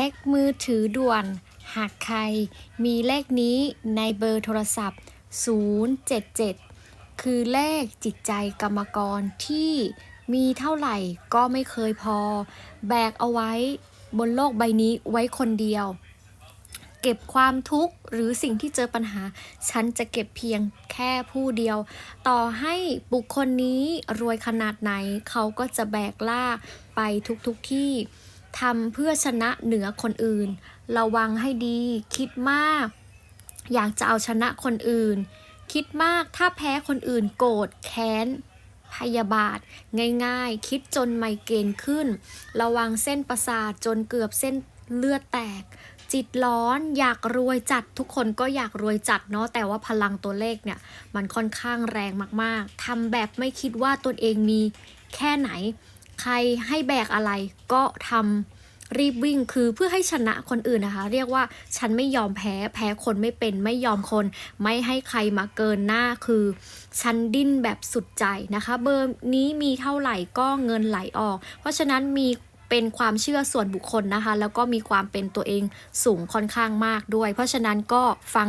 ช็คมือถือด่วน หากใครมีเลขนี้ในเบอร์โทรศัพท์ 077 คือเลขจิตใจกรรมกรที่มีเท่าไหร่ก็ไม่เคยพอ แบกเอาไว้บนโลกใบนี้ไว้คนเดียว เก็บความทุกข์หรือสิ่งที่เจอปัญหา ฉันจะเก็บเพียงแค่ผู้เดียว ต่อให้บุคคลนี้รวยขนาดไหนเขาก็จะแบกลากไปทุกๆทที่ ทำเพื่อชนะเหนือคนอื่น ระวังให้ดีคิดมาก อยากจะเอาชนะคนอื่น คิดมากถ้าแพ้คนอื่นโกรธแค้น พยาบาท ง่ายๆ คิดจนไมเกรนขึ้น ระวังเส้นประสาทจนเกือบเส้นเลือดแตก จิตร้อนอยากรวยจัดทุกคนก็อยากรวยจัดเนาะแต่ว่าพลังตัวเลขเนี่ย มันค่อนข้างแรงมากๆทำแบบไม่คิดว่าตนเองมีแค่ไหน ใครให้แบกอะไรก็ทำ รีบวิ่งคือเพื่อให้ชนะคนอื่นนะคะ เรียกว่าฉันไม่ยอมแพ้แพ้คนไม่เป็นไม่ยอมคน ไม่ให้ใครมาเกินหน้าคือ ฉันดิ้นแบบสุดใจนะคะ เบอร์นี้มีเท่าไหร่ก็เงินไหลออก เพราะฉะนั้นมีเป็นความเชื่อส่วนบุคคลนะคะ แล้วก็มีความเป็นตัวเองสูงค่อนข้างมากด้วย เพราะฉะนั้นก็ฟัง